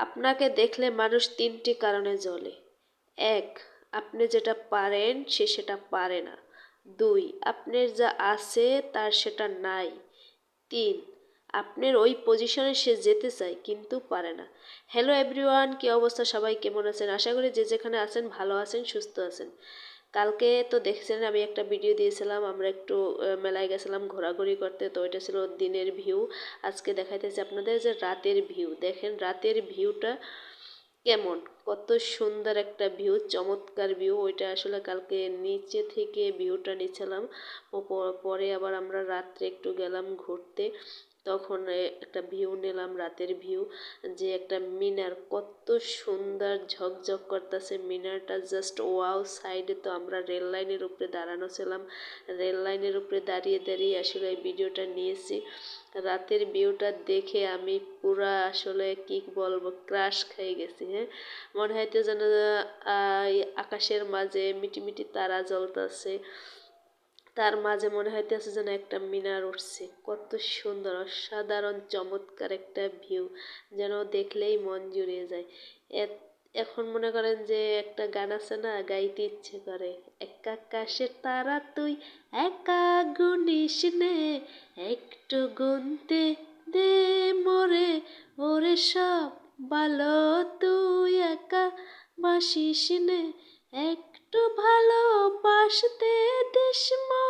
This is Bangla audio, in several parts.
আপনাকে দেখলে মানুষ তিনটি কারণে জ্বলে। এক, আপনি যেটা পারেন সে সেটা পারে না। দুই, আপনার যা আছে তার সেটা নাই। তিন, আপনার ওই পজিশনে সে যেতে চায় কিন্তু পারে না। হ্যালো এভরিওয়ান কী অবস্থা? সবাই কেমন আছেন? আশা করি যে যেখানে আছেন ভালো আছেন, সুস্থ আছেন। কালকে তো দেখছেন আমি একটা ভিডিও দিয়েছিলাম, আমরা একটু মেলায় গেছিলাম ঘোরাঘুরি করতে, তো এটা ছিল দিনের ভিউ আজকে দেখাইতেছি আপনাদের যে রাতের ভিউ দেখেন রাতের ভিউটা কেমন, কত সুন্দর একটা ভিউ চমৎকার ভিউ ওইটা আসলে কালকে নিচে থেকে ভিউটা নিচ্ছিলাম। পরে আবার আমরা রাত্রে একটু গেলাম ঘুরতে। তখন একটা ভিউ নিলাম, রাতের ভিউ। যে একটা মিনার, কত সুন্দর ঝকঝক করতেছে মিনারটা জাস্ট ওয়াও সাইডে তো আমরা রেল লাইনের উপরে দাঁড়ানো ছিলাম। রেল লাইনের উপরে দাঁড়িয়ে দাঁড়িয়ে আসলে এই ভিডিওটা নিয়েছি। রাতের ভিউটা দেখে আমি পুরা আসলে কি বলব ক্রাশ খেয়ে গেছি হ্যাঁ? মনে হইতে যেন আকাশের মাঝে মিটি মিটি তারা জ্বলতেছে। তার মাঝে মনে হইতেছে যেন একটা মিনার উঠছে। কত সুন্দর, অসাধারণ, চমৎকার একটা ভিউ যেন দেখলেই মন জুড়িয়ে যায়। এখন মনে করেন যে একটা গান আছে না, গাইতে ইচ্ছে করে। একা তারা তুই একা গুনিস নে, একটু গুনতে দে মোরে, ওরে সব ভালো তুই একা বাসিস নে, একটু ভালোবাসতে দিস মরে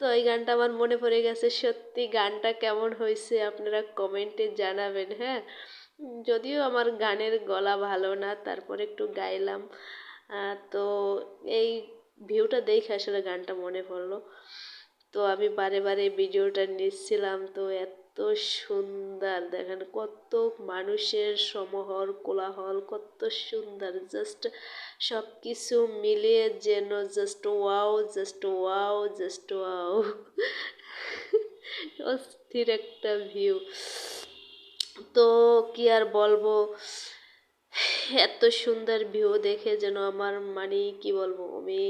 তো এই গানটা আমার মনে পড়ে গেছে। সত্যি গানটা কেমন হয়েছে আপনারা কমেন্টে জানাবেন হ্যাঁ? যদিও আমার গানের গলা ভালো না, তারপর একটু গাইলাম। তো এই ভিউটা দেখে আসলে গানটা মনে পড়ল। তো আমি বারে বারে ভিডিওটা নিচ্ছিলাম, তো এত সুন্দর, দেখেন কত মানুষের সমহর, কোলাহল, কত সুন্দর। জাস্ট সব কিছু মিলিয়ে যেন just wow just wow just wow অস্থির একটা ভিউ তো কি আর বলব? এত সুন্দর ভিউ দেখে যেন আমার মানে কি বলব? আমি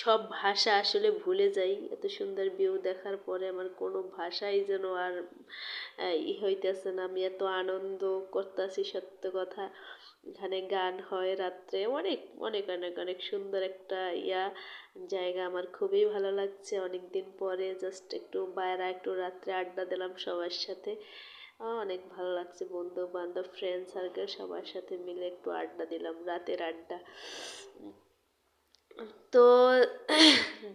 সব ভাষা আসলে ভুলে যাই। এত সুন্দর ভিউ দেখার পরে আমার কোনো ভাষাই যেন আর ই হইতেছে না। আমি এত আনন্দ করতেছি সত্য কথা। এখানে গান হয় রাত্রে। অনেক অনেক অনেক অনেক সুন্দর একটা ইয়া জায়গা আমার। খুবই ভালো লাগছে। অনেক দিন পরে জাস্ট একটু বাইরে একটু রাত্রে আড্ডা দিলাম সবার সাথে। অনেক ভালো লাগছে। বন্ধু বান্ধব ফ্রেন্ড সার্কেল সবার সাথে মিলে একটু আড্ডা দিলাম। রাতের আড্ডা। তো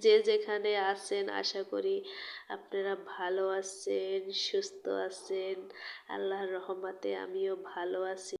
যে যেখানে আছেন, আশা করি আপনারা ভালো আছেন, সুস্থ আছেন। আল্লাহর রহমাতে আমিও ভালো আছি।